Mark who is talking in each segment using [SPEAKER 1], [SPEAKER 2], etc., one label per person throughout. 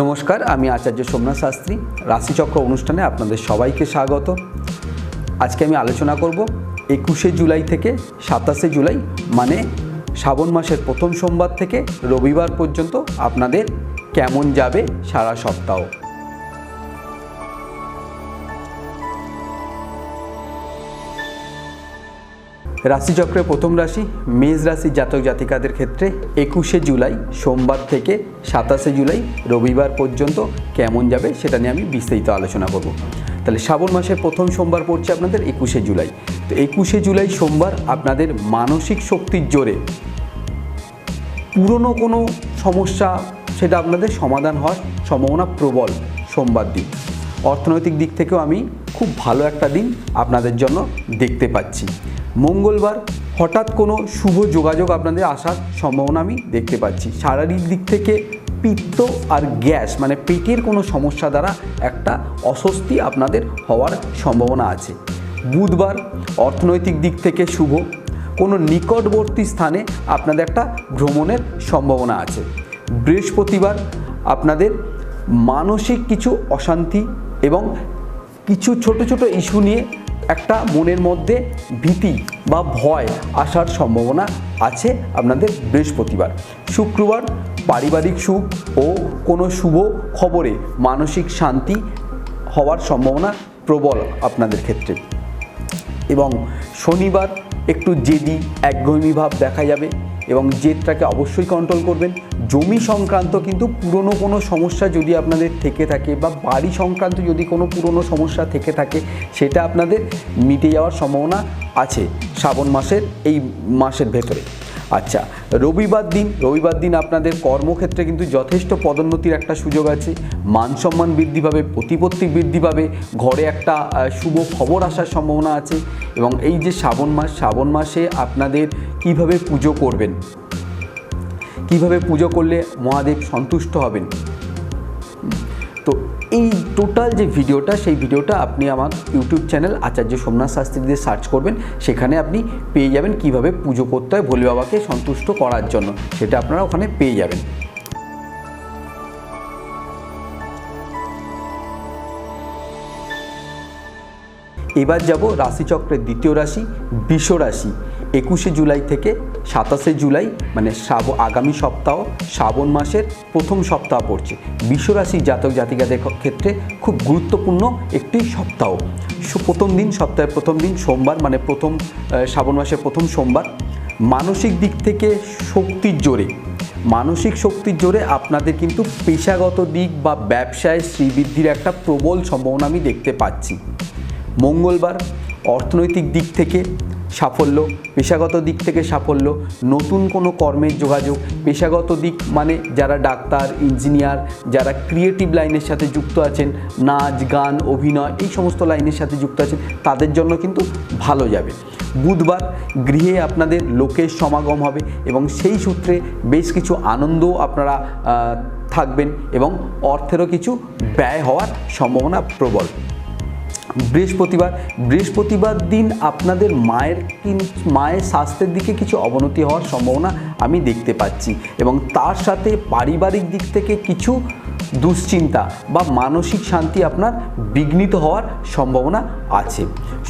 [SPEAKER 1] নমস্কার, আমি আচার্য সোমনাথ শাস্ত্রী। রাশিচক্র অনুষ্ঠানে আপনাদের সবাইকে স্বাগত। আজকে আমি আলোচনা করব একুশে জুলাই থেকে সাতাশে জুলাই মানে শ্রাবণ মাসের প্রথম সোমবার থেকে রবিবার পর্যন্ত আপনাদের কেমন যাবে সারা সপ্তাহ। রাশিচক্রের প্রথম রাশি, মেষ রাশি জাতক জাতিকাদের ক্ষেত্রে একুশে জুলাই, সোমবার থেকে সাতাশে জুলাই রবিবার পর্যন্ত কেমন যাবে সেটা নিয়ে আমি বিস্তারিত আলোচনা করব। তাহলে শ্রাবণ মাসের প্রথম সোমবার পড়ছে আপনাদের একুশে জুলাই। তো একুশে জুলাই সোমবার আপনাদের মানসিক শক্তির জোরে পুরনো কোনো সমস্যা সেটা আপনাদের সমাধান হওয়ার সম্ভাবনা প্রবল সোমবার দিন। অর্থনৈতিক দিক থেকেও আমি খুব ভালো একটা দিন আপনাদের জন্য দেখতে পাচ্ছি। মঙ্গলবার হঠাৎ কোনো শুভ যোগাযোগ আপনাদের আসার সম্ভাবনা আমি দেখতে পাচ্ছি। শারীরিক দিক থেকে পিত্ত আর গ্যাস মানে পেটের কোনো সমস্যা দ্বারা একটা অস্বস্তি আপনাদের হওয়ার সম্ভাবনা আছে। বুধবার অর্থনৈতিক দিক থেকে শুভ, কোনো নিকটবর্তী স্থানে আপনাদের একটা ভ্রমণের সম্ভাবনা আছে। বৃহস্পতিবার আপনাদের মানসিক কিছু অশান্তি এবং কিছু ছোট ছোট ইস্যু নিয়ে একটা মনের মধ্যে ভীতি বা ভয় আসার সম্ভাবনা আছে আপনাদের বৃহস্পতিবার। শুক্রবার পারিবারিক সুখ ও কোনো শুভ খবরে মানসিক শান্তি হওয়ার সম্ভাবনা প্রবল আপনাদের ক্ষেত্রে। এবং শনিবার একটু জেদি একঘমি ভাব দেখা যাবে এবং জেদটাকে অবশ্যই কন্ট্রোল করবেন। জমি সংক্রান্ত কিন্তু পুরনো কোনো সমস্যা যদি আপনাদের থেকে থাকে বা বাড়ি সংক্রান্ত যদি কোনো পুরনো সমস্যা থেকে থাকে, সেটা আপনাদের মিটে যাওয়ার সম্ভাবনা আছে শ্রাবণ মাসের, এই মাসের ভেতরে। আচ্ছা রবিবার দিন রবিবার দিন আপনাদের কর্মক্ষেত্রে কিন্তু যথেষ্ট পদোন্নতির একটা সুযোগ আছে। মান সম্মান বৃদ্ধি পাবে, প্রতিপত্তি বৃদ্ধি পাবে, ঘরে একটা শুভ খবর আসার সম্ভাবনা আছে এবং এই যে শ্রাবণ মাস, শ্রাবণ মাসে আপনাদের কীভাবে পুজো করবেন কীভাবে পুজো করলে মহাদেব সন্তুষ্ট হবেন? তো এই টোটাল যে ভিডিওটা, সেই ভিডিওটা আপনি আমার ইউটিউব চ্যানেল আচার্য সোমনাথ শাস্ত্রী দিয়ে সার্চ করবেন। সেখানে আপনি পেয়ে যাবেন কীভাবে পুজো করতে হয় ভোলে বাবাকে সন্তুষ্ট করার জন্য। সেটা আপনারা ওখানে পেয়ে যাবেন। এবার যাব রাশিচক্রের দ্বিতীয় রাশি, বৃষ রাশি। একুশে জুলাই থেকে সাতাশে জুলাই মানে শ্রাব, আগামী সপ্তাহ, শ্রাবণ মাসের প্রথম সপ্তাহ পড়ছে। রাশির জাতক জাতিকাদের ক্ষেত্রে খুব গুরুত্বপূর্ণ একটি সপ্তাহ। প্রথম দিন, সপ্তাহের প্রথম দিন, সোমবার মানে প্রথম শ্রাবণ মাসের প্রথম সোমবার, মানসিক দিক থেকে শক্তির জোরে। মানসিক শক্তির জোরে আপনাদের কিন্তু পেশাগত দিক বা ব্যবসায় শ্রীবৃদ্ধির একটা প্রবল সম্ভাবনা আমি দেখতে পাচ্ছি। মঙ্গলবার, অর্থনৈতিক দিক থেকে সাফল্য, পেশাগত দিক থেকে সাফল্য, নতুন কোনো কর্মের যোগাযোগ, পেশাগত দিক মানে যারা ডাক্তার, ইঞ্জিনিয়ার, যারা ক্রিয়েটিভ লাইনের সাথে যুক্ত আছেন, নাচ, গান, অভিনয়, এই সমস্ত লাইনের সাথে যুক্ত আছেন, তাদের জন্য কিন্তু ভালো যাবে। বুধবার গৃহে আপনাদের লোকের সমাগম হবে এবং সেই সূত্রে বেশ কিছু আনন্দও আপনারা থাকবেন এবং অর্থেরও কিছু ব্যয় হওয়ার সম্ভাবনা প্রবল। বৃহস্পতিবার। বৃহস্পতিবার দিন আপনাদের মায়ের মায়ের স্বাস্থ্যের দিকে কিছু অবনতি হওয়ার সম্ভাবনা আমি দেখতে পাচ্ছি এবং তার সাথে পারিবারিক দিক থেকে কিছু দুশ্চিন্তা বা মানসিক শান্তি আপনার বিঘ্নিত হওয়ার সম্ভাবনা আছে।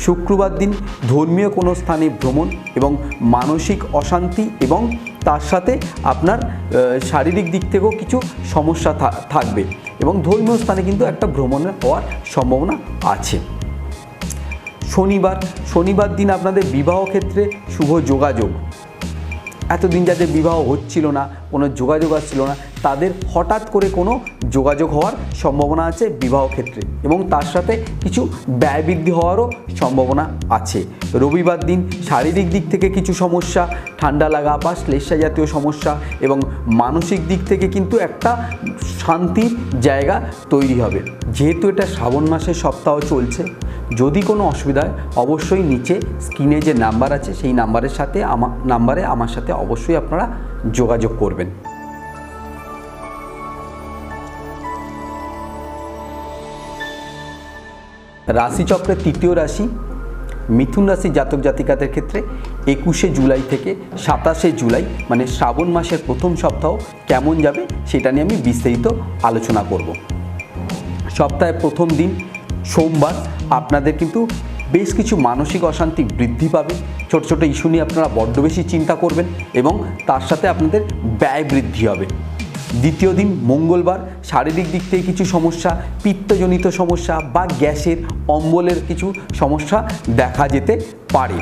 [SPEAKER 1] শুক্রবার দিন ধর্মীয় কোনো স্থানে ভ্রমণ এবং মানসিক অশান্তি এবং তার সাথে আপনার শারীরিক দিক থেকেও কিছু সমস্যা থাকবে। এবং ধর্মীয় স্থানে কিন্তু একটা ভ্রমণের হওয়ার সম্ভাবনা আছে। শনিবার শনিবার দিন আপনাদের বিবাহ ক্ষেত্রে শুভ যোগাযোগ। এতদিন যাদের বিবাহ হচ্ছিল না, কোনো যোগাযোগ আসছিল না তাদের হঠাৎ করে কোনো যোগাযোগ হওয়ার সম্ভাবনা আছে বিবাহ ক্ষেত্রে এবং তার সাথে কিছু ব্যয় বৃদ্ধি হওয়ারও সম্ভাবনা আছে। রবিবার দিন শারীরিক দিক থেকে কিছু সমস্যা, ঠান্ডা লাগা, বা শ্লেষা জাতীয় সমস্যা এবং মানসিক দিক থেকে কিন্তু একটা শান্তির জায়গা তৈরি হবে। যেহেতু এটা শ্রাবণ মাসের সপ্তাহ চলছে, যদি কোনো অসুবিধা হয়, অবশ্যই নিচে স্ক্রিনে যে নাম্বার আছে, সেই নাম্বারের সাথে আমার নাম্বারে আমার সাথে অবশ্যই আপনারা যোগাযোগ করবেন। রাশিচক্রের তৃতীয় রাশি, মিথুন রাশি জাতক জাতিকাদের ক্ষেত্রে একুশে জুলাই থেকে সাতাশে জুলাই মানে শ্রাবণ মাসের প্রথম সপ্তাহ কেমন যাবে সেটা নিয়ে আমি বিস্তারিত আলোচনা করব। সপ্তাহের প্রথম দিন, সোমবার, আপনাদের কিন্তু বেশ কিছু মানসিক অশান্তি বৃদ্ধি পাবে। ছোট ছোট ইস্যু নিয়ে আপনারা বড্ড বেশি চিন্তা করবেন এবং তার সাথে আপনাদের ব্যয় বৃদ্ধি হবে। দ্বিতীয় দিন মঙ্গলবার, শারীরিক দিক থেকে কিছু সমস্যা, পিত্তজনিত সমস্যা বা গ্যাসের, অম্বলের কিছু সমস্যা দেখা যেতে পারে।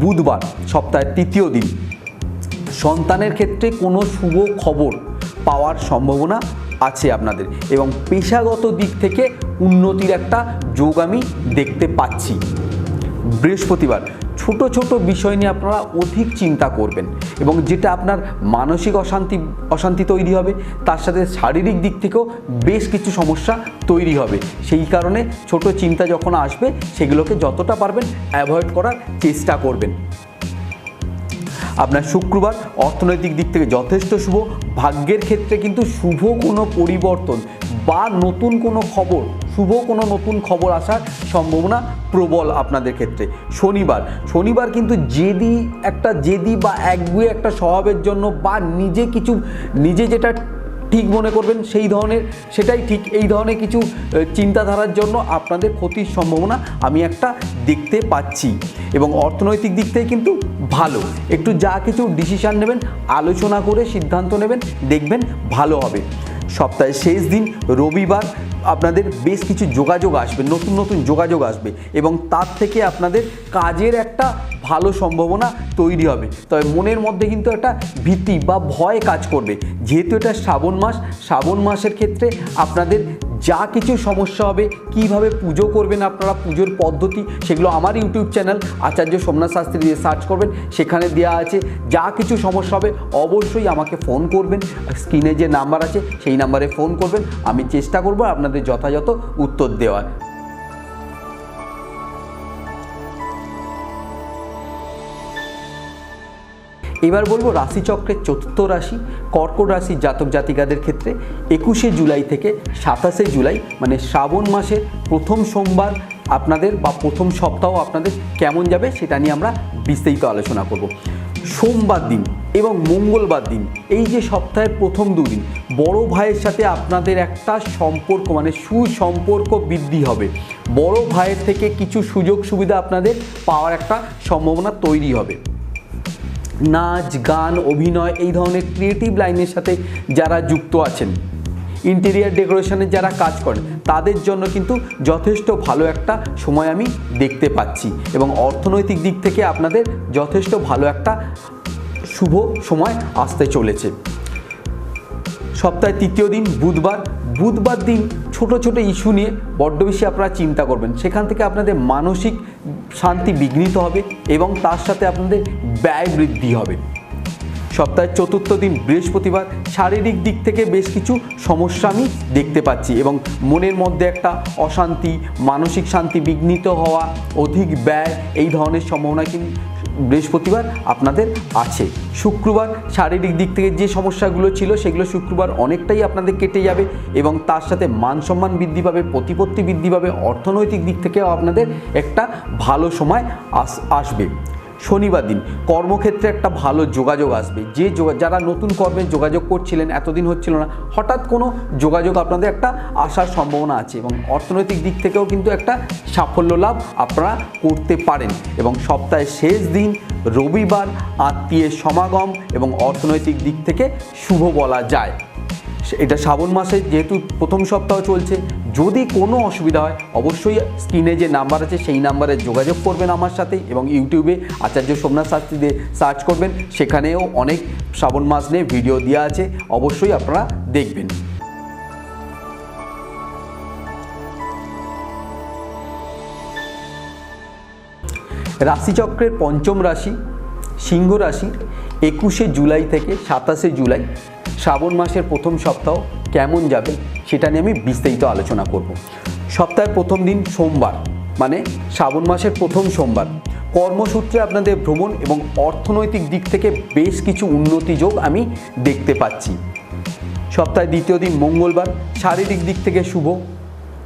[SPEAKER 1] বুধবার, সপ্তাহের তৃতীয় দিন। সন্তানের ক্ষেত্রে কোনো শুভ খবর পাওয়ার সম্ভাবনা আছে আপনাদের এবং পেশাগত দিক থেকে উন্নতির একটা যোগ আমি দেখতে পাচ্ছি। বৃহস্পতিবার ছোট ছোট বিষয় নিয়ে আপনারা অধিক চিন্তা করবেন এবং যেটা আপনার মানসিক অশান্তি অশান্তি তৈরি হবে, তার সাথে শারীরিক দিক থেকেও বেশ কিছু সমস্যা তৈরি হবে। সেই কারণে ছোট চিন্তা যখন আসবে, সেগুলোকে যতটা পারবেন অ্যাভয়েড করার চেষ্টা করবেন। আপনার শুক্রবার অর্থনৈতিক দিক থেকে যথেষ্ট শুভ। ভাগ্যের ক্ষেত্রে কিন্তু শুভ কোনো পরিবর্তন বা নতুন কোনো খবর শুভ কোনো নতুন খবর আসার সম্ভাবনা প্রবল আপনাদের ক্ষেত্রে। শনিবার। শনিবার কিন্তু জেদি, একটা জেদি বা একগুয়ে একটা স্বভাবের জন্য বা নিজে কিছু, নিজে যেটা ঠিক মনে করবেন সেই ধরনের, সেটাই ঠিক এই ধরনের কিছু চিন্তাধারার জন্য আপনাদের ক্ষতির সম্ভাবনা আমি একটা দেখতে পাচ্ছি। এবং অর্থনৈতিক দিক থেকে কিন্তু ভালো। একটু যা কিছু ডিসিশান নেবেন, আলোচনা করে সিদ্ধান্ত নেবেন, দেখবেন ভালো হবে। সপ্তাহের শেষ দিন, রবিবার আপনাদের বেশ কিছু যোগাযোগ আসবে, নতুন নতুন যোগাযোগ আসবে এবং তার থেকে আপনাদের কাজের একটা ভালো সম্ভাবনা তৈরি হবে। তবে মনের মধ্যে কিন্তু একটা ভীতি বা ভয় কাজ করবে। যেহেতু এটা শ্রাবণ মাস, শ্রাবণ মাসের ক্ষেত্রে আপনাদের যা কিছু সমস্যা হবে, কীভাবে পুজো করবেন আপনারা, পুজোর পদ্ধতি, সেগুলো আমার ইউটিউব চ্যানেল আচার্য সোমনাথ শাস্ত্রী দিয়ে সার্চ করবেন। সেখানে দেওয়া আছে, যা কিছু সমস্যা হবে, অবশ্যই আমাকে ফোন করবেন। স্ক্রিনে যে নাম্বার আছে, সেই নাম্বারে ফোন করবেন। আমি চেষ্টা করব আপনাদের যথাযথ উত্তর দেওয়ার। এবার বলব রাশিচক্রের চতুর্থ রাশি, কর্কট রাশি জাতক জাতিকাদের ক্ষেত্রে একুশে জুলাই থেকে সাতাশে জুলাই মানে শ্রাবণ মাসের প্রথম সোমবার আপনাদের বা প্রথম সপ্তাহ আপনাদের কেমন যাবে সেটা নিয়ে আমরা বিস্তারিত আলোচনা করব। সোমবার দিন এবং মঙ্গলবার দিন, এই যে সপ্তাহের প্রথম দুদিন, বড় ভাইয়ের সাথে আপনাদের একটা সম্পর্ক মানে সুসম্পর্ক বৃদ্ধি হবে। বড় ভাইয়ের থেকে কিছু সুযোগ সুবিধা আপনাদের পাওয়ার একটা সম্ভাবনা তৈরি হবে। নাচ, গান, অভিনয় এই ধরনের ক্রিয়েটিভ লাইনের সাথে যারা যুক্ত আছেন ইন্টেরিয়ার ডেকোরেশনের যারা কাজ করেন, তাদের জন্য কিন্তু যথেষ্ট ভালো একটা সময় আমি দেখতে পাচ্ছি এবং অর্থনৈতিক দিক থেকে আপনাদের যথেষ্ট ভালো একটা শুভ সময় আসতে চলেছে। সপ্তাহের তৃতীয় দিন বুধবার বুধবার দিন ছোট ছোট ইস্যু নিয়ে বড্ড বেশি আপনারা চিন্তা করবেন। সেখান থেকে আপনাদের মানসিক শান্তি বিঘ্নিত হবে এবং তার সাথে আপনাদের ব্যয় বৃদ্ধি হবে। সপ্তাহের চতুর্থ দিন বৃহস্পতিবার, শারীরিক দিক থেকে বেশ কিছু সমস্যা আমি দেখতে পাচ্ছি এবং মনের মধ্যে একটা অশান্তি, মানসিক শান্তি বিঘ্নিত হওয়া, অধিক ব্যয়, এই ধরনের সম্ভাবনা কিন্তু বৃহস্পতিবার আপনাদের আছে। শুক্রবার শারীরিক দিক থেকে যে সমস্যাগুলো ছিল, সেগুলো শুক্রবার অনেকটাই আপনাদের কেটে যাবে এবং তার সাথে মান সম্মান বৃদ্ধি পাবে, প্রতিপত্তি বৃদ্ধি পাবে, অর্থনৈতিক দিক থেকেও আপনাদের একটা ভালো সময় আস, আসবে। শনিবার দিন। কর্মক্ষেত্রে একটা ভালো যোগাযোগ আসবে। যে যারা নতুন কর্মে যোগাযোগ করছিলেন, এতদিন হচ্ছিল না। হঠাৎ কোনো যোগাযোগ আপনাদের একটা আসার সম্ভাবনা আছে এবং অর্থনৈতিক দিক থেকেও কিন্তু একটা সাফল্য লাভ আপনারা করতে পারেন। এবং সপ্তাহের শেষ দিন, রবিবার, আত্মীয়ের সমাগম এবং অর্থনৈতিক দিক থেকে শুভ বলা যায়। এটা শ্রাবণ মাসে যেহেতু প্রথম সপ্তাহ চলছে যদি কোনো অসুবিধা হয়, অবশ্যই স্ক্রিনে যে নাম্বার আছে, সেই নাম্বারে যোগাযোগ করবেন আমার সাথে এবং ইউটিউবে আচার্য সোমনাথ শাস্ত্রী দিয়ে সার্চ করবেন। সেখানেও অনেক শ্রাবণ মাস নিয়ে ভিডিও দেওয়া আছে, অবশ্যই আপনারা দেখবেন। রাশিচক্রের পঞ্চম রাশি, সিংহ রাশি, একুশে জুলাই থেকে সাতাশে জুলাই। শ্রাবণ মাসের প্রথম সপ্তাহ কেমন যাবে সেটা নিয়ে আমি বিস্তারিত আলোচনা করব। সপ্তাহের প্রথম দিন সোমবার মানে শ্রাবণ মাসের প্রথম সোমবার। কর্মসূত্রে আপনাদের ভ্রমণ এবং অর্থনৈতিক দিক থেকে বেশ কিছু উন্নতি যোগ আমি দেখতে পাচ্ছি। সপ্তাহের দ্বিতীয় দিন মঙ্গলবার, শারীরিক দিক থেকে শুভ।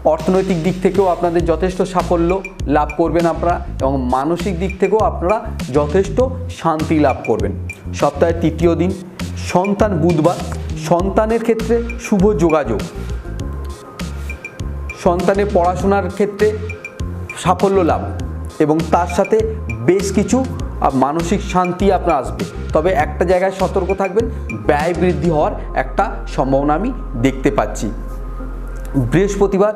[SPEAKER 1] অর্থনৈতিক দিক থেকেও আপনাদের যথেষ্ট সাফল্য লাভ করবেন আপনারা এবং মানসিক দিক থেকেও আপনারা যথেষ্ট শান্তি লাভ করবেন। সপ্তাহের তৃতীয় দিন সন্তান বুধবার, সন্তানের ক্ষেত্রে শুভ যোগাযোগ। সন্তানের পড়াশোনার ক্ষেত্রে সাফল্য লাভ এবং তার সাথে বেশ কিছু মানসিক শান্তি আপনার আসবে। তবে একটা জায়গায় সতর্ক থাকবেন, ব্যয় বৃদ্ধি হওয়ার একটা সম্ভাবনা আমি দেখতে পাচ্ছি। বৃহস্পতিবার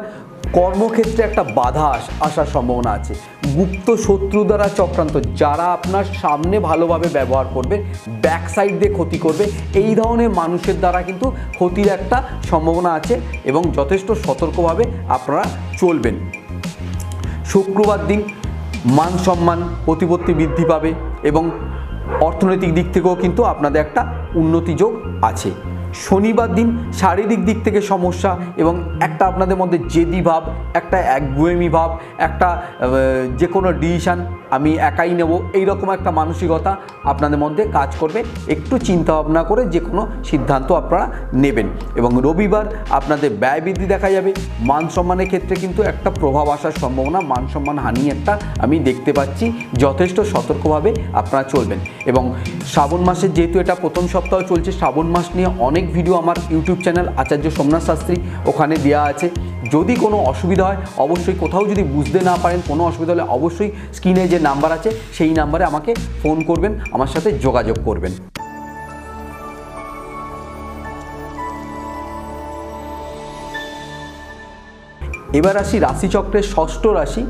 [SPEAKER 1] কর্মক্ষেত্রে একটা বাধা আসার সম্ভাবনা আছে। গুপ্ত শত্রু দ্বারা চক্রান্ত, যারা আপনার সামনে ভালোভাবে ব্যবহার করবে ব্যাক সাইড দিয়ে ক্ষতি করবে, এই ধরনের মানুষের দ্বারা কিন্তু ক্ষতির একটা সম্ভাবনা আছে এবং যথেষ্ট সতর্কভাবে আপনারা চলবেন। শুক্রবার দিন মান সম্মান, প্রতিপত্তি বৃদ্ধি পাবে এবং অর্থনৈতিক দিক থেকেও কিন্তু আপনাদের একটা উন্নতি যোগ আছে। শনিবার দিন শারীরিক দিক থেকে সমস্যা এবং একটা আপনাদের মধ্যে জেদি ভাব, একটা একগুয়েমি ভাব, একটা যে কোনো ডিসিশান আমি একাই নেব, এইরকম একটা মানসিকতা আপনাদের মধ্যে কাজ করবে। একটু চিন্তা ভাবনা করে যে কোনো সিদ্ধান্ত আপনারা নেবেন এবং রবিবার আপনাদের ব্যয় বৃদ্ধি দেখা যাবে। মান সম্মানের ক্ষেত্রে কিন্তু একটা প্রভাব আসার সম্ভাবনা, মান সম্মান হানি একটা আমি দেখতে পাচ্ছি। যথেষ্ট সতর্কভাবে আপনারা চলবেন এবং শ্রাবণ মাসের যেহেতু এটা প্রথম সপ্তাহ চলছে, শ্রাবণ মাস নিয়ে অনেক ভিডিও আমার ইউটিউব চ্যানেল আচার্য সোমনাথ শাস্ত্রী ওখানে দেওয়া আছে। যদি কোনো অসুবিধা হয়, অবশ্যই কোথাও যদি বুঝতে না পারেন, কোনো অসুবিধা হলে অবশ্যই স্ক্রিনে যে নাম্বার আছে, সেই নাম্বারে আমাকে ফোন করবেন, আমার সাথে যোগাযোগ করবেন। এবার আসি রাশিচক্রের ষষ্ঠ রাশি।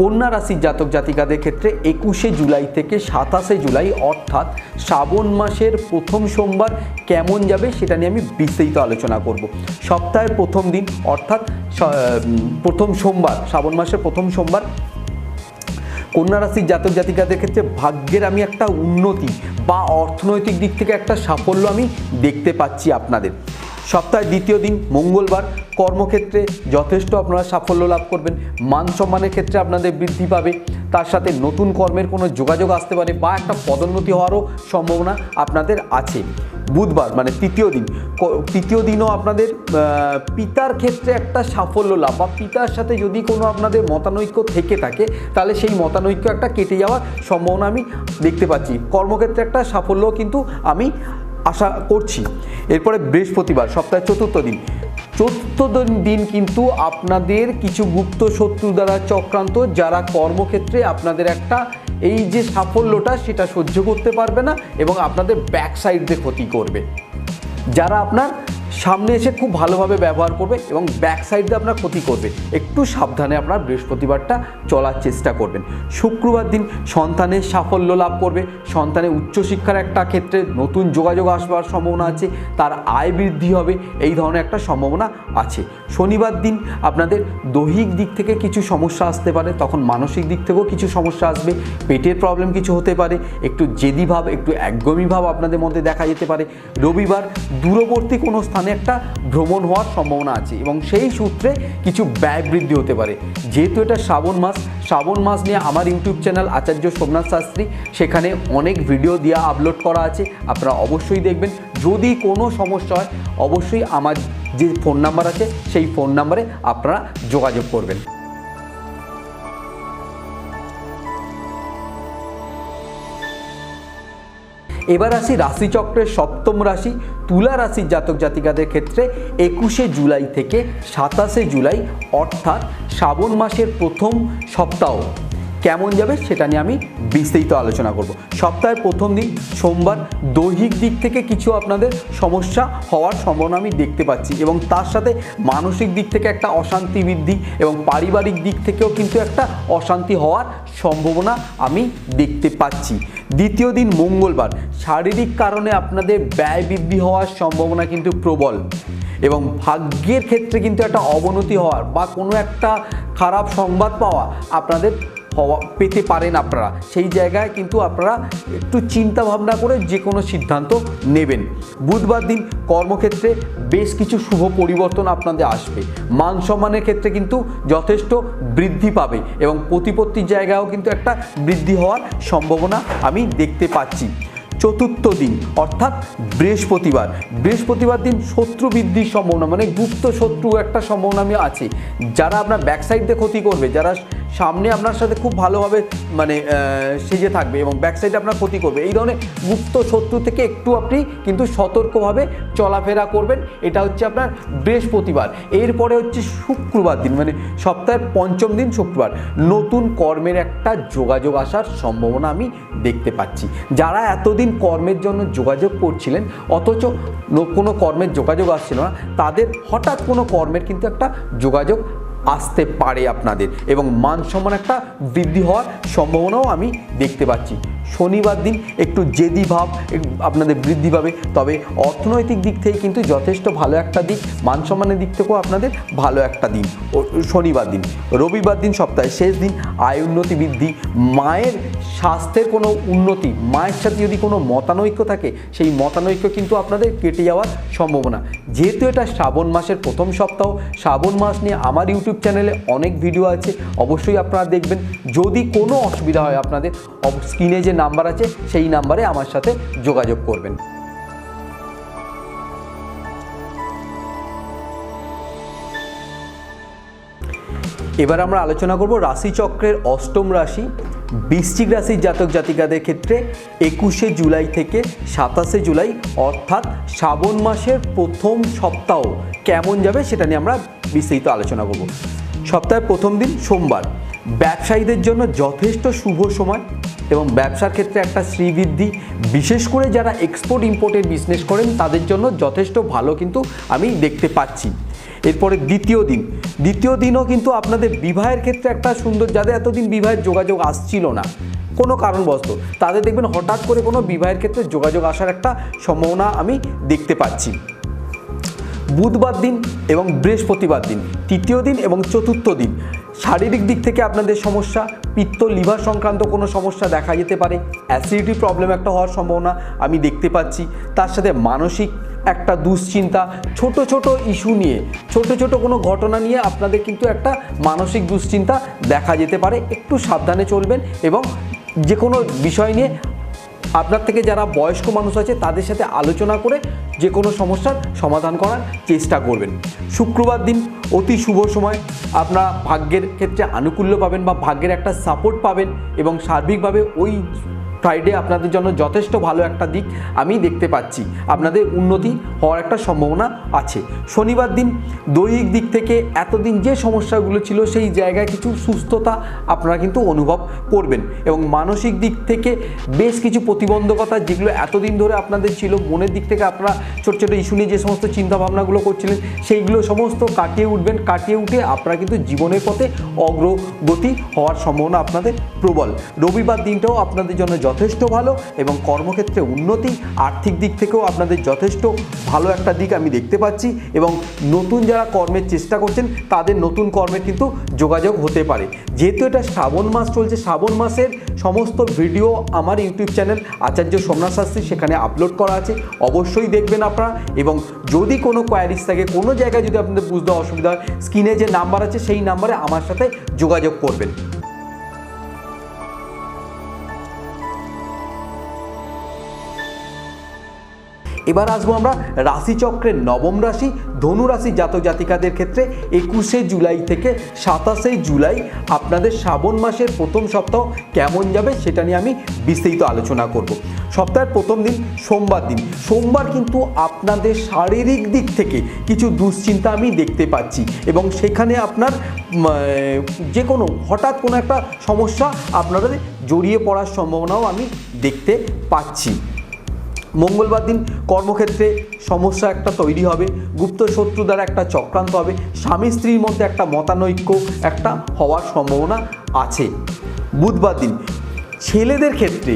[SPEAKER 1] কন্যা রাশির জাতক জাতিকাদের ক্ষেত্রে একুশে জুলাই থেকে সাতাশে জুলাই, অর্থাৎ শ্রাবণ মাসের প্রথম সোমবার কেমন যাবে সেটা নিয়ে আমি বিস্তারিত আলোচনা করব। সপ্তাহের প্রথম দিন, অর্থাৎ প্রথম সোমবার, শ্রাবণ মাসের প্রথম সোমবার কন্যা রাশির জাতক জাতিকাদের ক্ষেত্রে ভাগ্যের আমি একটা উন্নতি বা অর্থনৈতিক দিক থেকে একটা সাফল্য আমি দেখতে পাচ্ছি আপনাদের। সপ্তাহের দ্বিতীয় দিন, মঙ্গলবার, কর্মক্ষেত্রে যথেষ্ট আপনারা সাফল্য লাভ করবেন। মান সম্মানের ক্ষেত্রে আপনাদের বৃদ্ধি পাবে। তার সাথে নতুন কর্মের কোনো যোগাযোগ আসতে পারে বা একটা পদোন্নতি হওয়ারও সম্ভাবনা আপনাদের আছে। বুধবার মানে তৃতীয় দিন তৃতীয় দিনও আপনাদের পিতার ক্ষেত্রে একটা সাফল্য লাভ বা পিতার সাথে যদি কোনো আপনাদের মতানৈক্য থেকে থাকে, তাহলে সেই মতানৈক্য একটা কেটে যাওয়ার সম্ভাবনা আমি দেখতে পাচ্ছি। কর্মক্ষেত্রে একটা সাফল্য কিন্তু আমি আশা করছি। এরপরে বৃহস্পতিবার, সপ্তাহের চতুর্থ দিন। চতুর্থ দিন- কিন্তু আপনাদের কিছু গুপ্ত শত্রু দ্বারা চক্রান্ত, যারা কর্মক্ষেত্রে আপনাদের একটা এই যে সাফল্যটা, সেটা সহ্য করতে পারবে না এবং আপনাদের ব্যাক সাইড দিয়ে ক্ষতি করবে। যারা আপনার সামনে এসে খুব ভালোভাবে ব্যবহার করবে এবং ব্যাক সাইড দিয়ে আপনার ক্ষতি করবে। একটু সাবধানে আপনার বৃহস্পতিবারটা চলার চেষ্টা করবেন। শুক্রবার দিন সন্তানের সাফল্য লাভ করবে। সন্তানের উচ্চশিক্ষার একটা ক্ষেত্রে নতুন যোগাযোগ আসবার সম্ভাবনা আছে। তার আয় বৃদ্ধি হবে, এই ধরনের একটা সম্ভাবনা আছে। শনিবার দিন আপনাদের দৈহিক দিক থেকে কিছু সমস্যা আসতে পারে, তখন মানসিক দিক থেকেও কিছু সমস্যা আসবে। পেটের প্রবলেম কিছু হতে পারে, একটু জেদি ভাব, একটু একগমি ভাব আপনাদের মধ্যে দেখা যেতে পারে। রবিবার দূরবর্তী কোনো স্থানে একটা ভ্রমণ হওয়ার সম্ভাবনা আছে এবং সেই সূত্রে কিছু ব্যয় বৃদ্ধি হতে পারে। যেহেতু এটা শ্রাবণ মাস শ্রাবণ মাস নিয়ে আমার ইউটিউব চ্যানেল আচার্য সোমনাথ শাস্ত্রী সেখানে অনেক ভিডিও দেওয়া, আপলোড করা আছে। আপনারা অবশ্যই দেখবেন। যদি কোনো সমস্যা হয়, অবশ্যই আমার যে ফোন নাম্বার আছে, সেই ফোন নাম্বারে আপনারা যোগাযোগ করবেন। এবার আসি রাশিচক্রের সপ্তম রাশি, তুলা রাশির জাতক জাতিকাদের ক্ষেত্রে একুশে জুলাই থেকে সাতাশে জুলাই, অর্থাৎ শ্রাবণ মাসের প্রথম সপ্তাহ। কেমন যাবে সেটা নিয়ে আমি বিস্তারিত আলোচনা করব। সপ্তাহের প্রথম দিন, সোমবার, দৈহিক দিক থেকে কিছু আপনাদের সমস্যা হওয়ার সম্ভাবনা আমি দেখতে পাচ্ছি এবং তার সাথে মানসিক দিক থেকে একটা অশান্তি বৃদ্ধি এবং পারিবারিক দিক থেকেও কিন্তু একটা অশান্তি হওয়ার সম্ভাবনা আমি দেখতে পাচ্ছি। দ্বিতীয় দিন, মঙ্গলবার, শারীরিক কারণে আপনাদের ব্যয় বৃদ্ধি হওয়ার সম্ভাবনা কিন্তু প্রবল এবং ভাগ্যের ক্ষেত্রে কিন্তু একটা অবনতি হওয়ার বা কোনো একটা খারাপ সংবাদ পাওয়া আপনাদের হওয়া, পেতে পারেন আপনারা। সেই জায়গায় কিন্তু আপনারা একটু চিন্তা ভাবনা করে যে কোনো সিদ্ধান্ত নেবেন। বুধবার দিন কর্মক্ষেত্রে বেশ কিছু শুভ পরিবর্তন আপনাদের আসবে। মান সম্মানের ক্ষেত্রে কিন্তু যথেষ্ট বৃদ্ধি পাবে এবং প্রতিপত্তির জায়গাও কিন্তু একটা বৃদ্ধি হওয়ার সম্ভাবনা আমি দেখতে পাচ্ছি। চতুর্থ দিন, অর্থাৎ বৃহস্পতিবার। বৃহস্পতিবার দিন শত্রু বৃদ্ধির সম্ভাবনা মানে গুপ্ত শত্রু একটা সম্ভাবনা আমি আছে। যারা আপনার ব্যাক সাইড দিয়ে ক্ষতি করবে, যারা সামনে আপনার সাথে খুব ভালোভাবে মানে সেজে থাকবে এবং ব্যাক সাইডে আপনার ক্ষতি করবে। এই ধরনের গুপ্ত শত্রু থেকে একটু আপনি কিন্তু সতর্কভাবে চলাফেরা করবেন। এটা হচ্ছে আপনার বৃহস্পতিবার। এরপরে হচ্ছে শুক্রবার দিন মানে সপ্তাহের পঞ্চম দিন শুক্রবার। নতুন কর্মের একটা যোগাযোগ আসার সম্ভাবনা আমি দেখতে পাচ্ছি। যারা এতদিন কর্মের জন্য যোগাযোগ করছিলেন, অথচ কোনো কর্মের যোগাযোগ আসছিল না, তাদের হঠাৎ কোনো কর্মের কিন্তু একটা যোগাযোগ আসতে পারে আপনাদের এবং মান সম্মান একটা বৃদ্ধি হওয়ার সম্ভাবনাও আমি দেখতে পাচ্ছি। শনিবার দিন একটু জেদি ভাব আপনাদের বৃদ্ধি পাবে। তবে অর্থনৈতিক দিক থেকে কিন্তু যথেষ্ট ভালো একটা দিক, মান সম্মানের দিক থেকেও আপনাদের ভালো একটা দিন। শনিবার দিন। রবিবার দিন সপ্তাহের শেষ দিন, আয় উন্নতি বৃদ্ধি, মায়ের স্বাস্থ্যের কোনো উন্নতি, মায়ের সাথে যদি কোনো মতানৈক্য থাকে, সেই মতানৈক্য কিন্তু আপনাদের কেটে যাওয়ার সম্ভাবনা। যেহেতু এটা শ্রাবণ মাসের প্রথম সপ্তাহ, শ্রাবণ মাস নিয়ে আমার ইউটিউব চ্যানেলে অনেক ভিডিও আছে, অবশ্যই আপনারা দেখবেন। যদি কোনো অসুবিধা হয় আপনাদের স্ক্রিনে যে নাম্বার আছে, সেই নাম্বারে আমার সাথে যোগাযোগ করবেন। এবার আমরা আলোচনা করব রাশিচক্রের অষ্টম রাশি, বৃশ্চিক রাশির জাতক জাতিকাদের ক্ষেত্রে একুশে জুলাই থেকে সাতাশে জুলাই, অর্থাৎ শ্রাবণ মাসের প্রথম সপ্তাহ কেমন যাবে সেটা নিয়ে আমরা বিস্তারিত আলোচনা করব। সপ্তাহের প্রথম দিন সোমবার। ব্যবসায়ীদের জন্য যথেষ্ট শুভ সময়। এবং ব্যবসার ক্ষেত্রে একটা শ্রীবৃদ্ধি। বিশেষ করে যারা এক্সপোর্ট ইম্পোর্টের বিজনেস করেন, তাদের জন্য যথেষ্ট ভালো কিন্তু আমি দেখতে পাচ্ছি। এরপরে দ্বিতীয় দিন। দ্বিতীয় দিনও কিন্তু আপনাদের বিবাহের ক্ষেত্রে একটা সুন্দর, যাদের এতদিন বিবাহের যোগাযোগ আসছিল না, কোনো কারণবশত, তাদের দেখবেন হঠাৎ করে কোনো বিবাহের ক্ষেত্রে যোগাযোগ আসার একটা সম্ভাবনা আমি দেখতে পাচ্ছি। বুধবার দিন এবং বৃহস্পতিবার দিন, তৃতীয় দিন এবং চতুর্থ দিন। শারীরিক দিক থেকে আপনাদের সমস্যা, পিত্ত, লিভার সংক্রান্ত কোনো সমস্যা দেখা যেতে পারে। অ্যাসিডিটি প্রবলেম একটা হওয়ার সম্ভাবনা আমি দেখতে পাচ্ছি। তার সাথে মানসিক একটা দুশ্চিন্তা, ছোট ছোট ইস্যু নিয়ে, ছোট ছোট কোনো ঘটনা নিয়ে আপনাদের কিন্তু একটা মানসিক দুশ্চিন্তা দেখা যেতে পারে। একটু সাবধানে চলবেন এবং যে কোনো বিষয় নিয়ে আপনার থেকে যারা বয়স্ক মানুষ আছে, তাদের সাথে আলোচনা করে যে কোনো সমস্যার সমাধান করার চেষ্টা করবেন। শুক্রবার দিন অতি শুভ সময়। আপনারা ভাগ্যের ক্ষেত্রে আনুকূল্য পাবেন বা ভাগ্যের একটা সাপোর্ট পাবেন এবং সার্বিকভাবে ওই ফ্রাইডে আপনাদের জন্য যথেষ্ট ভালো একটা দিক আমি দেখতে পাচ্ছি। আপনাদের উন্নতি হওয়ার একটা সম্ভাবনা আছে। শনিবার দিন দৈহিক দিক থেকে এতদিন যে সমস্যাগুলো ছিল সেই জায়গায় কিছু সুস্থতা আপনারা কিন্তু অনুভব করবেন এবং মানসিক দিক থেকে বেশ কিছু প্রতিবন্ধকতা যেগুলো এতদিন ধরে আপনাদের ছিল, মনের দিক থেকে আপনারা ছোটো ছোটো ইস্যু নিয়ে যে সমস্ত চিন্তাভাবনাগুলো করছিলেন, সেইগুলো সমস্ত কাটিয়ে উঠবেন, কাটিয়ে উঠে আপনারা কিন্তু জীবনের পথে অগ্রগতি হওয়ার সম্ভাবনা আপনাদের প্রবল। রবিবার দিনটাও আপনাদের জন্য যথেষ্ট ভালো এবং কর্মক্ষেত্রে উন্নতি, আর্থিক দিক থেকেও আপনাদের যথেষ্ট ভালো একটা দিক আমি দেখতে পাচ্ছি এবং নতুন যারা কর্মের চেষ্টা করছেন, তাদের নতুন কর্মের কিন্তু যোগাযোগ হতে পারে। যেহেতু এটা শ্রাবণ মাস চলছে, শ্রাবণ মাসের সমস্ত ভিডিও আমার ইউটিউব চ্যানেল আচার্য সোমনাথ শাস্ত্রী সেখানে আপলোড করা আছে, অবশ্যই দেখবেন আপনারা এবং যদি কোনো কোয়ারিজ থাকে, কোনো জায়গায় যদি আপনাদের বুঝতে অসুবিধা হয়, স্ক্রিনে যে নাম্বার আছে, সেই নাম্বারে আমার সাথে যোগাযোগ করবেন। এবার আসব আমরা রাশিচক্রের নবম রাশি ধনু রাশি জাতক জাতিকাদের ক্ষেত্রে একুশে জুলাই থেকে সাতাশে জুলাই আপনাদের শ্রাবণ মাসের প্রথম সপ্তাহ কেমন যাবে সেটা নিয়ে আমি বিস্তারিত আলোচনা করব। সপ্তাহের প্রথম দিন সোমবার দিন। সোমবার কিন্তু আপনাদের শারীরিক দিক থেকে কিছু দুশ্চিন্তা আমি দেখতে পাচ্ছি এবং সেখানে আপনার যে কোনো হঠাৎ কোনো একটা সমস্যা আপনাদের জড়িয়ে পড়ার সম্ভাবনাও আমি দেখতে পাচ্ছি। মঙ্গলবার দিন কর্মক্ষেত্রে সমস্যা একটা তৈরি হবে, গুপ্ত শত্রু দ্বারা একটা চক্রান্ত হবে, স্বামী স্ত্রীর মধ্যে একটা মতানৈক্য একটা হওয়ার সম্ভাবনা আছে। বুধবার দিন ছেলেদের ক্ষেত্রে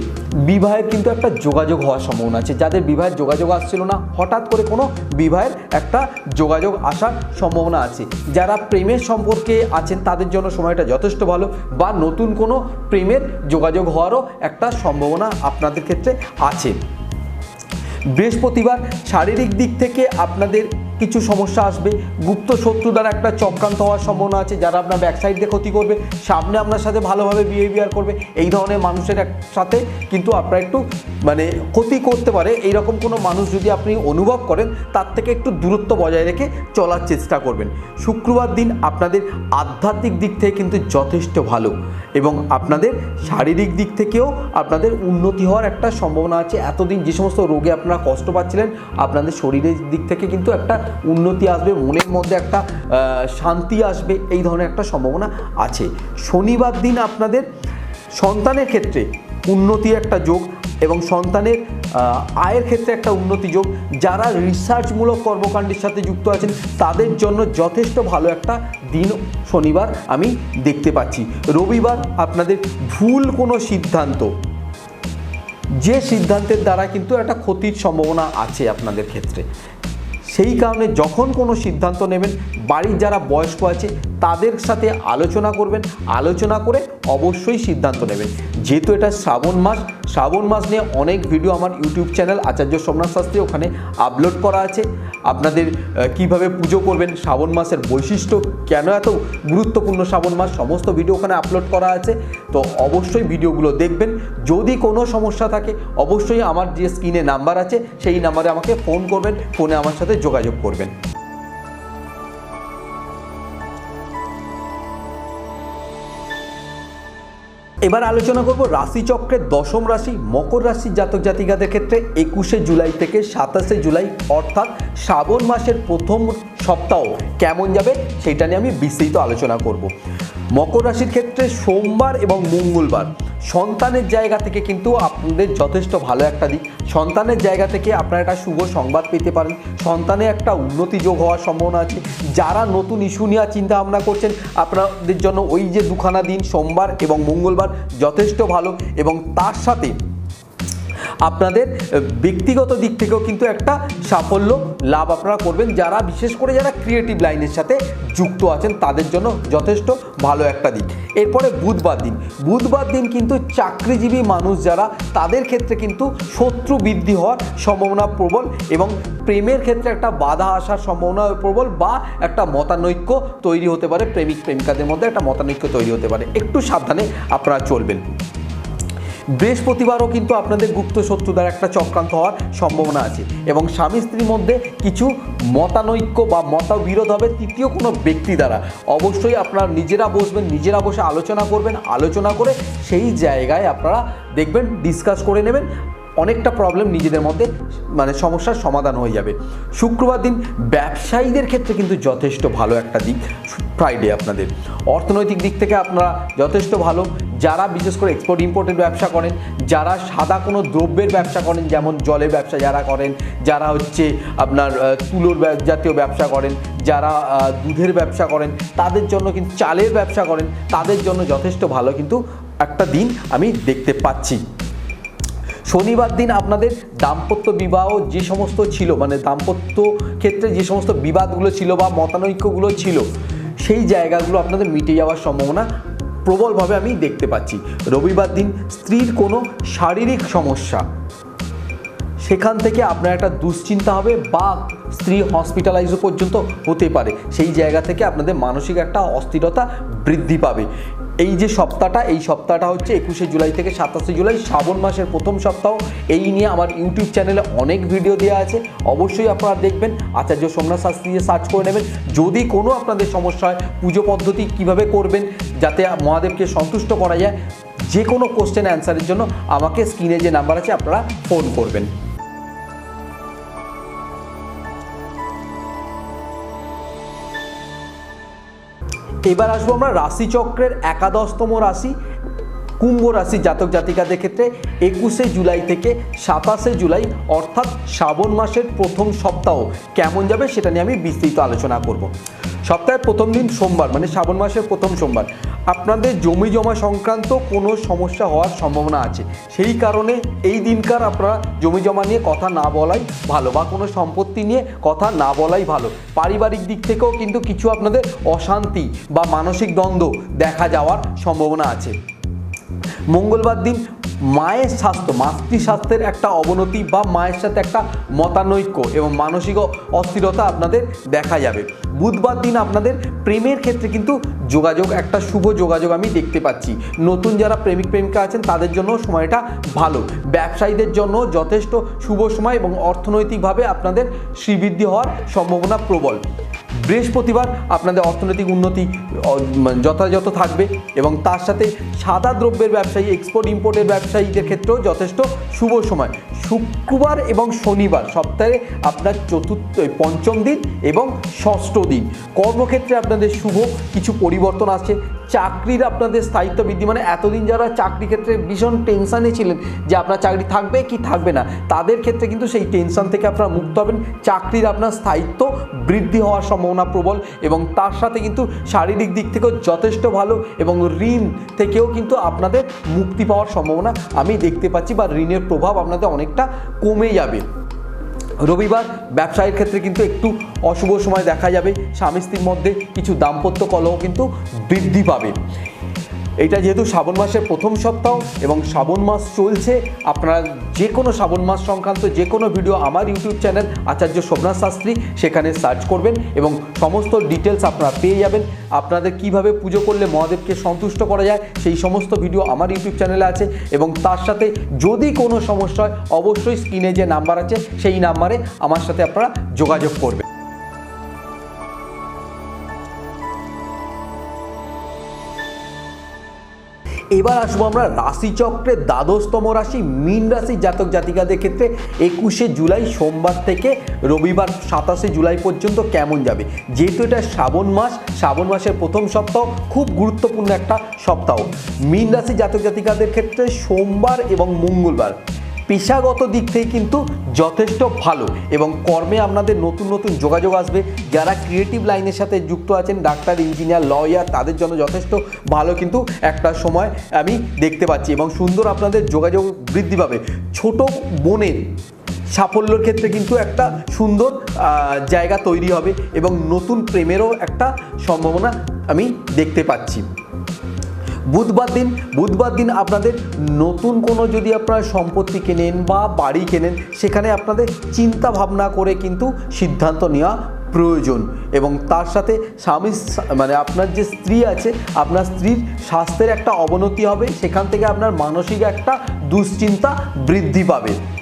[SPEAKER 1] বিবাহের কিন্তু একটা যোগাযোগ হওয়ার সম্ভাবনা আছে। যাদের বিবাহের যোগাযোগ আসছিল না, হঠাৎ করে কোনো বিবাহের একটা যোগাযোগ আসার সম্ভাবনা আছে। যারা প্রেমের সম্পর্কে আছেন, তাদের জন্য সময়টা যথেষ্ট ভালো বা নতুন কোনো প্রেমের যোগাযোগ হওয়ারও একটা সম্ভাবনা আপনাদের ক্ষেত্রে আছে। বৃহস্পতিবার শারীরিক দিক থেকে আপনাদের কিছু সমস্যা আসবে। গুপ্ত শত্রু দ্বারা একটা চক্রান্ত হওয়ার সম্ভাবনা আছে। যারা আপনার ব্যাকসাইড দিয়ে ক্ষতি করবে, সামনে আপনার সাথে ভালোভাবে বিহেভিয়ার করবে, এই ধরনের মানুষের সাথে কিন্তু আপনার একটু মানে ক্ষতি করতে পারে। এইরকম কোনো মানুষ যদি আপনি অনুভব করেন, তার থেকে একটু দূরত্ব বজায় রেখে চলার চেষ্টা করবেন। শুক্রবার দিন আপনাদের আধ্যাত্মিক দিক থেকে কিন্তু যথেষ্ট ভালো এবং আপনাদের শারীরিক দিক থেকেও আপনাদের উন্নতি হওয়ার একটা সম্ভাবনা আছে। এতদিন যে সমস্ত রোগে আপনারা কষ্ট পাচ্ছিলেন, আপনাদের শরীরের দিক থেকে কিন্তু একটা উন্নতি আসবে, মনের মধ্যে একটা শান্তি আসবে, এই ধরনের একটা সম্ভাবনা আছে। শনিবার দিন আপনাদের সন্তানের ক্ষেত্রে উন্নতির একটা যোগ এবং সন্তানের আয়ের ক্ষেত্রে একটা উন্নতি যোগ। যারা রিসার্চমূলক কর্মকাণ্ডের সাথে যুক্ত আছেন, তাদের জন্য যথেষ্ট ভালো একটা দিন শনিবার আমি দেখতে পাচ্ছি। রবিবার আপনাদের ভুল কোনো সিদ্ধান্ত। যে সিদ্ধান্তের দ্বারা কিন্তু একটা ক্ষতির সম্ভাবনা আছে আপনাদের ক্ষেত্রে। সেই কারণে যখন কোনো সিদ্ধান্ত নেবেন, বাড়ির যারা বয়স্ক আছে, তাদের সাথে আলোচনা করবেন। আলোচনা করে অবশ্যই সিদ্ধান্ত নেবেন। যেহেতু এটা শ্রাবণ মাস শ্রাবণ মাস নিয়ে অনেক ভিডিও আমার ইউটিউব চ্যানেল আচার্য সোমনাথ শাস্ত্রী ওখানে আপলোড করা আছে। আপনাদের কীভাবে পুজো করবেন, শ্রাবণ মাসের বৈশিষ্ট্য, কেন এত গুরুত্বপূর্ণ শ্রাবণ মাস, সমস্ত ভিডিও ওখানে আপলোড করা আছে। তো অবশ্যই ভিডিওগুলো দেখবেন। যদি কোনো সমস্যা থাকে, অবশ্যই আমার যে স্ক্রিনে নাম্বার আছে, সেই নাম্বারে আমাকে ফোন করবেন, ফোনে আমার সাথে যোগাযোগ করবেন। এবার আলোচনা করব রাশিচক্রের দশম রাশি, মকর রাশির জাতক জাতিকাদের ক্ষেত্রে একুশে জুলাই থেকে সাতাশে জুলাই, অর্থাৎ শ্রাবণ মাসের প্রথম সপ্তাহ কেমন যাবে, সেটা নিয়ে আমি বিস্তৃত আলোচনা করব। মকর রাশির ক্ষেত্রে সোমবার এবং মঙ্গলবার। সন্তানের জায়গা থেকে কিন্তু আপনাদের যথেষ্ট ভালো একটা দিক। সন্তানের জায়গা থেকে আপনারা একটা শুভ সংবাদ পেতে পারেন। সন্তানে একটা উন্নতি যোগ হওয়ার সম্ভাবনা আছে। যারা নতুন ইস্যু নিয়ে চিন্তা ভাবনা করছেন, আপনাদের জন্য ওই যে দুখানা দিন, সোমবার এবং মঙ্গলবার যথেষ্ট ভালো এবং তার সাথে আপনাদের ব্যক্তিগত দিক থেকেও কিন্তু একটা সাফল্য লাভ আপনারা করবেন। যারা, বিশেষ করে যারা ক্রিয়েটিভ লাইনের সাথে যুক্ত আছেন, তাদের জন্য যথেষ্ট ভালো একটা দিক। এরপরে বুধবার দিন। বুধবার দিন কিন্তু চাকরিজীবী মানুষ যারা, তাদের ক্ষেত্রে কিন্তু শত্রু বৃদ্ধি হওয়ার সম্ভাবনা প্রবল এবং প্রেমের ক্ষেত্রে একটা বাধা আসার সম্ভাবনা প্রবল বা একটা মতানৈক্য তৈরি হতে পারে, প্রেমিক, প্রেমিকাদের মধ্যে একটা মতানৈক্য তৈরি হতে পারে। একটু সাবধানে আপনারা চলবেন। বৃহস্পতিবারও কিন্তু আপনাদের গুপ্ত শত্রুদার একটা চক্রান্ত হওয়ার সম্ভাবনা আছে এবং স্বামী স্ত্রীর মধ্যে কিছু মতানৈক্য বা মতবিরোধ হবে তৃতীয় কোনো ব্যক্তি দ্বারা। অবশ্যই আপনারা নিজেরা বসবেন, নিজেরা বসে আলোচনা করবেন, আলোচনা করে সেই জায়গায় আপনারা দেখবেন ডিসকাস করে নেবেন। অনেকটা প্রবলেম নিজেদের মধ্যে মানে সমস্যার সমাধান হয়ে যাবে। শুক্রবার দিন ব্যবসায়ীদের ক্ষেত্রে কিন্তু যথেষ্ট ভালো একটা দিক ফ্রাইডে আপনাদের। অর্থনৈতিক দিক থেকে আপনারা যথেষ্ট ভালো। যারা বিশেষ করে এক্সপোর্ট ইম্পোর্টের ব্যবসা করেন, যারা সাদা কোনো দ্রব্যের ব্যবসা করেন, যেমন জলের ব্যবসা যারা করেন, যারা হচ্ছে আপনার তুলোর জাতীয় ব্যবসা করেন, যারা দুধের ব্যবসা করেন, তাদের জন্য কিন্তু চালের ব্যবসা করেন, তাদের জন্য যথেষ্ট ভালো কিন্তু একটা দিন আমি দেখতে পাচ্ছি। শনিবার দিন আপনাদের দাম্পত্য বিবাহ যে সমস্ত ছিল মানে দাম্পত্য ক্ষেত্রে যে সমস্ত বিবাদগুলো ছিল বা মতানৈক্যগুলো ছিল, সেই জায়গাগুলো আপনাদের মিটে যাওয়ার সম্ভাবনা প্রবলভাবে আমি দেখতে পাচ্ছি। রবিবার দিন স্ত্রীর কোনো শারীরিক সমস্যা, সেখান থেকে আপনার একটা দুশ্চিন্তা হবে বা স্ত্রী হসপিটালাইজও পর্যন্ত হতে পারে। সেই জায়গা থেকে আপনাদের মানসিক একটা অস্থিরতা বৃদ্ধি পাবে। এই যে সপ্তাহটা, এই সপ্তাহটা হচ্ছে একুশে জুলাই থেকে সাতাশে জুলাই, শ্রাবণ মাসের প্রথম সপ্তাহ। এই নিয়ে আমার ইউটিউব চ্যানেলে অনেক ভিডিও দেওয়া আছে। অবশ্যই আপনারা দেখবেন। আচার্য সোমনাথ শাস্ত্রী দিয়ে সার্চ করে নেবেন। যদি কোনো আপনাদের সমস্যা হয়, পুজো পদ্ধতি কীভাবে করবেন, যাতে মহাদেবকে সন্তুষ্ট করা যায়, যে কোনো কোশ্চেন অ্যান্সারের জন্য আমাকে স্ক্রিনে যে নাম্বার আছে, আপনারা ফোন করবেন। এবার আসব আমরা রাশিচক্রের একাদশতম রাশি, কুম্ভ রাশি জাতক জাতিকাদের ক্ষেত্রে একুশে জুলাই থেকে সাতাশে জুলাই, অর্থাৎ শ্রাবণ মাসের প্রথম সপ্তাহ কেমন যাবে সেটা নিয়ে আমি বিস্তৃত আলোচনা করব। সপ্তাহের প্রথম দিন সোমবার মানে শ্রাবণ মাসের প্রথম সোমবার। আপনাদের জমি জমা সংক্রান্ত কোনো সমস্যা হওয়ার সম্ভাবনা আছে। সেই কারণে এই দিনকার আপনারা জমি জমা নিয়ে কথা না বলাই ভালো, বা কোনো সম্পত্তি নিয়ে কথা না বলাই ভালো। পারিবারিক দিক থেকেও কিন্তু কিছু আপনাদের অশান্তি বা মানসিক দ্বন্দ্ব দেখা যাওয়ার সম্ভাবনা আছে। মঙ্গলবার দিন মায়ের স্বাস্থ্য মাতৃ স্বাস্থ্যের একটা অবনতি বা মায়ের সাথে একটা মতানৈক্য এবং মানসিক অস্থিরতা আপনাদের দেখা যাবে। বুধবার দিন আপনাদের প্রেমের ক্ষেত্রে কিন্তু যোগাযোগ, একটা শুভ যোগাযোগ আমি দেখতে পাচ্ছি। নতুন যারা প্রেমিক, প্রেমিকা আছেন, তাদের জন্য সময়টা ভালো। ব্যবসায়ীদের জন্য যথেষ্ট শুভ সময় এবং অর্থনৈতিকভাবে আপনাদের শ্রীবৃদ্ধি হওয়ার সম্ভাবনা প্রবল। বৃহস্পতিবার আপনাদের অর্থনৈতিক উন্নতি মানে যথাযথ থাকবে এবং তার সাথে সাদা দ্রব্যের ব্যবসায়ী এক্সপোর্ট ইম্পোর্টের ব্যবসায়ীদের ক্ষেত্রেও যথেষ্ট শুভ সময়। শুক্রবার এবং শনিবার সপ্তাহে আপনার চতুর্থ পঞ্চম দিন এবং ষষ্ঠ দিন। কর্মক্ষেত্রে আপনাদের শুভ কিছু পরিবর্তন আসছে। চাকরির আপনাদের স্থায়িত্ব বৃদ্ধি মানে এতদিন যারা চাকরি ক্ষেত্রে ভীষণ টেনশানে ছিলেন যে আপনার চাকরি থাকবে কি থাকবে না, তাদের ক্ষেত্রে কিন্তু সেই টেনশন থেকে আপনারা মুক্ত হবেন। চাকরির আপনার স্থায়িত্ব বৃদ্ধি হওয়ার সম্ভাবনা প্রবল এবং তার সাথে কিন্তু শারীরিক দিক থেকেও যথেষ্ট ভালো এবং ঋণ থেকেও কিন্তু আপনাদের মুক্তি পাওয়ার সম্ভাবনা আমি দেখতে পাচ্ছি বা ঋণের প্রভাব আপনাদের অনেকটা কমে যাবে। রবিবার ব্যবসায়ীর ক্ষেত্রে কিন্তু একটু অশুভ সময় দেখা যাবে। স্বামী স্ত্রীর মধ্যে কিছু দাম্পত্য কলহ কিন্তু বৃদ্ধি পাবে। এটা যেহেতু শ্রাবণ মাসের প্রথম সপ্তাহ এবং শ্রাবণ মাস চলছে, আপনারা যে কোনো শ্রাবণ মাস সংক্রান্ত যে কোনো ভিডিও আমার ইউটিউব চ্যানেল আচার্য সোমনাথ শাস্ত্রী সেখানে সার্চ করবেন এবং সমস্ত ডিটেলস আপনারা পেয়ে যাবেন। আপনাদের কীভাবে পুজো করলে মহাদেবকে সন্তুষ্ট করা যায়, সেই সমস্ত ভিডিও আমার ইউটিউব চ্যানেলে আছে এবং তার সাথে যদি কোনো সমস্যা হয়, অবশ্যই স্ক্রিনে যে নাম্বার আছে, সেই নাম্বারে আমার সাথে আপনারা যোগাযোগ করবেন। এবার আসব আমরা রাশিচক্রের দ্বাদশতম রাশি, মিন রাশি জাতক জাতিকাদের ক্ষেত্রে একুশে জুলাই সোমবার থেকে রবিবার সাতাশে জুলাই পর্যন্ত কেমন যাবে? যেহেতু এটা শ্রাবণ মাস, শ্রাবণ মাসের প্রথম সপ্তাহ, খুব গুরুত্বপূর্ণ একটা সপ্তাহ। মিন রাশি জাতক জাতিকাদের ক্ষেত্রে সোমবার এবং মঙ্গলবার পেশাগত দিক থেকে কিন্তু যথেষ্ট ভালো এবং কর্মে আপনাদের নতুন নতুন যোগাযোগ আসবে। যারা ক্রিয়েটিভ লাইনের সাথে যুক্ত আছেন, ডাক্তার ইঞ্জিনিয়ার লয়ার তাদের জন্য যথেষ্ট ভালো কিন্তু একটা সময় আমি দেখতে পাচ্ছি এবং সুন্দর আপনাদের যোগাযোগ বৃদ্ধি পাবে। ছোট বোনের সাফল্যর ক্ষেত্রে কিন্তু একটা সুন্দর জায়গা তৈরি হবে এবং নতুন প্রেমেরও একটা সম্ভাবনা আমি দেখতে পাচ্ছি। বুধবার দিন বুধবার দিন আপনাদের নতুন কোনো যদি আপনারা সম্পত্তি কেনেন বা বাড়ি কেনেন, সেখানে আপনাদের চিন্তা ভাবনা করে কিন্তু সিদ্ধান্ত নেওয়া প্রয়োজন। এবং তার সাথে স্বামী মানে আপনার যে স্ত্রী আছে, আপনার স্ত্রীর স্বাস্থ্যের একটা অবনতি হবে, সেখান থেকে আপনার মানসিক একটা দুশ্চিন্তা বৃদ্ধি পাবে।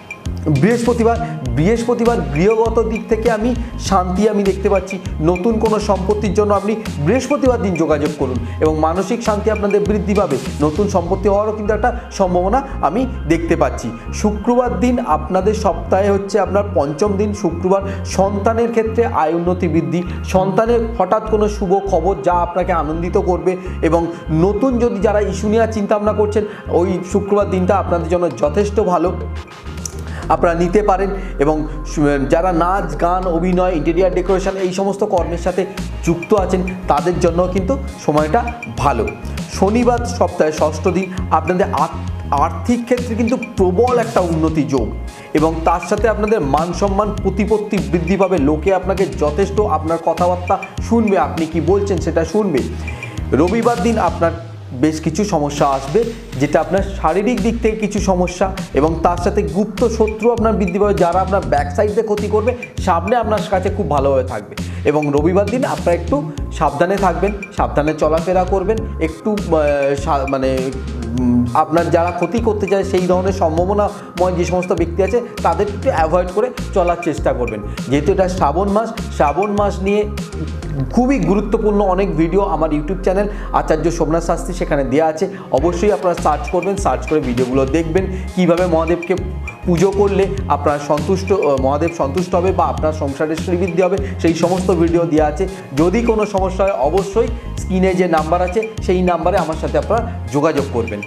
[SPEAKER 1] বৃহস্পতিবার বৃহস্পতিবার গৃহগত দিক থেকে আমি শান্তি আমি দেখতে পাচ্ছি। নতুন কোনো সম্পত্তির জন্য আপনি বৃহস্পতিবার দিন যোগাযোগ করুন এবং মানসিক শান্তি আপনাদের বৃদ্ধি পাবে। নতুন সম্পত্তি হওয়ারও কিন্তু একটা সম্ভাবনা আমি দেখতে পাচ্ছি। শুক্রবার দিন আপনাদের সপ্তাহে হচ্ছে আপনার পঞ্চম দিন, শুক্রবার সন্তানের ক্ষেত্রে আয় উন্নতি বৃদ্ধি। সন্তানের হঠাৎ কোনো শুভ খবর যা আপনাকে আনন্দিত করবে এবং নতুন যদি যারা ইস্যু নেওয়ার চিন্তা ভাবনা করছেন, ওই শুক্রবার দিনটা আপনাদের জন্য যথেষ্ট ভালো। আপনারা নিতে পারেন এবং যারা নাচ, গান, অভিনয় ইন্টেরিয়ার ডেকোরেশন এই সমস্ত কর্মের সাথে যুক্ত আছেন, তাদের জন্য কিন্তু সময়টা ভালো। শনিবার সপ্তাহে ষষ্ঠ দিন আপনাদের আর্থিক ক্ষেত্রে কিন্তু প্রবল একটা উন্নতি যোগ এবং তার সাথে আপনাদের মান সম্মান, প্রতিপত্তি বৃদ্ধি পাবে, লোকে আপনাকে যথেষ্ট আপনার কথাবার্তা শুনবে, আপনি কি বলছেন সেটা শুনবে। রবিবার দিন আপনার বেশ কিছু সমস্যা আসবে, যেটা আপনার শারীরিক দিক থেকে কিছু সমস্যা এবং তার সাথে গুপ্ত শত্রু আপনার বৃদ্ধি পাবে, যারা আপনার ব্যাক সাইডে ক্ষতি করবে, সামনে আপনার কাছে খুব ভালোভাবে থাকবে। এবং রবিবার দিন আপনারা একটু সাবধানে থাকবেন, সাবধানে চলাফেরা করবেন, একটু মানে আপনার যারা ক্ষতি করতে চায় সেই ধরনের সম্ভাবনাময় যে সমস্ত ব্যক্তি আছে তাদের একটু অ্যাভয়েড করে চলার চেষ্টা করবেন। যেহেতু এটা শ্রাবণ মাস শ্রাবণ মাস নিয়ে খুবই গুরুত্বপূর্ণ অনেক ভিডিও আমার ইউটিউব চ্যানেল আচার্য সোমনাথ শাস্ত্রী সেখানে দেওয়া আছে। অবশ্যই আপনারা সার্চ করবেন সার্চ করে ভিডিওগুলো দেখবেন। কীভাবে মহাদেবকে পুজো করলে আপনার সন্তুষ্ট মহাদেব সন্তুষ্ট হবে বা আপনার সংসারের শ্রীবৃদ্ধি হবে, সেই সমস্ত ভিডিও দেওয়া আছে। যদি কোনো সমস্যা হয়, অবশ্যই স্ক্রিনে যে নাম্বার আছে, সেই নাম্বারে আমার সাথে আপনারা যোগাযোগ করবেন।